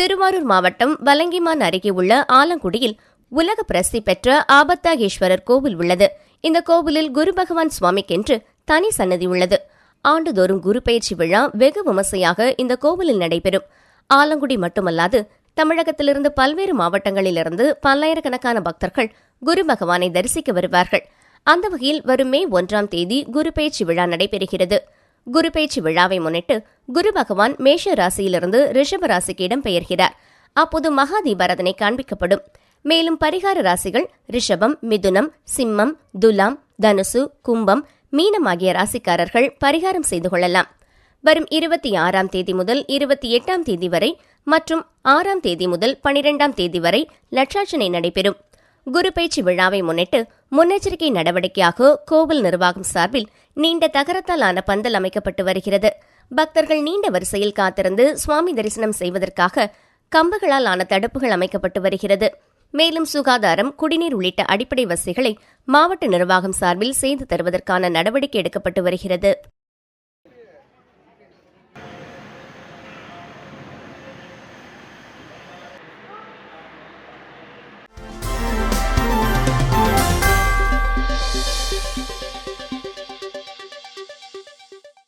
திருவாரூர் மாவட்டம் வலங்கிமான் அருகே உள்ள ஆலங்குடியில் உலக பிரசித்தி பெற்ற ஆபத்தாகேஸ்வரர் கோவில் உள்ளது. இந்த கோவிலில் குரு பகவான் சுவாமிக்கென்று தனி சன்னதி உள்ளது. ஆண்டுதோறும் குரு பயிற்சி விழா வெகு விமர்சையாக இந்த கோவிலில் நடைபெறும். ஆலங்குடி மட்டுமல்லாது தமிழகத்திலிருந்து பல்வேறு மாவட்டங்களிலிருந்து பல்லாயிரக்கணக்கான பக்தர்கள் குரு பகவானை தரிசிக்க வருவார்கள். அந்த வகையில் வரும் மே ஒன்றாம் தேதி குரு பயிற்சி விழா நடைபெறுகிறது. குரு பேச்சு விழாவை முன்னிட்டு குரு பகவான் மேஷ ராசியிலிருந்து ரிஷப ராசிக்கு இடம்பெயர்கிறார். அப்போது மகா தீபாரதனை காண்பிக்கப்படும். மேலும் பரிகார ராசிகள் ரிஷபம் மிதுனம் சிம்மம் துலாம் தனுசு கும்பம் மீனம் ஆகிய ராசிக்காரர்கள் பரிகாரம் செய்து கொள்ளலாம். வரும் இருபத்தி ஆறாம் தேதி முதல் இருபத்தி எட்டாம் தேதி வரை மற்றும் ஆறாம் தேதி முதல் பனிரெண்டாம் தேதி வரை லட்சார்ச்சனை நடைபெறும். குரு பயிற்சி விழாவை முன்னிட்டு முன்னெச்சரிக்கை நடவடிக்கையாக கோவில் நிர்வாகம் சார்பில் நீண்ட தகரத்தால் ஆன பந்தல் அமைக்கப்பட்டு வருகிறது. பக்தர்கள் நீண்ட வரிசையில் காத்திருந்து சுவாமி தரிசனம் செய்வதற்காக கம்புகளால் ஆன தடுப்புகள் அமைக்கப்பட்டு வருகிறது. மேலும் சுகாதாரம் குடிநீர் உள்ளிட்ட அடிப்படை வசதிகளை மாவட்ட நிர்வாகம் சார்பில் செய்து தருவதற்கான நடவடிக்கை எடுக்கப்பட்டு வருகிறது.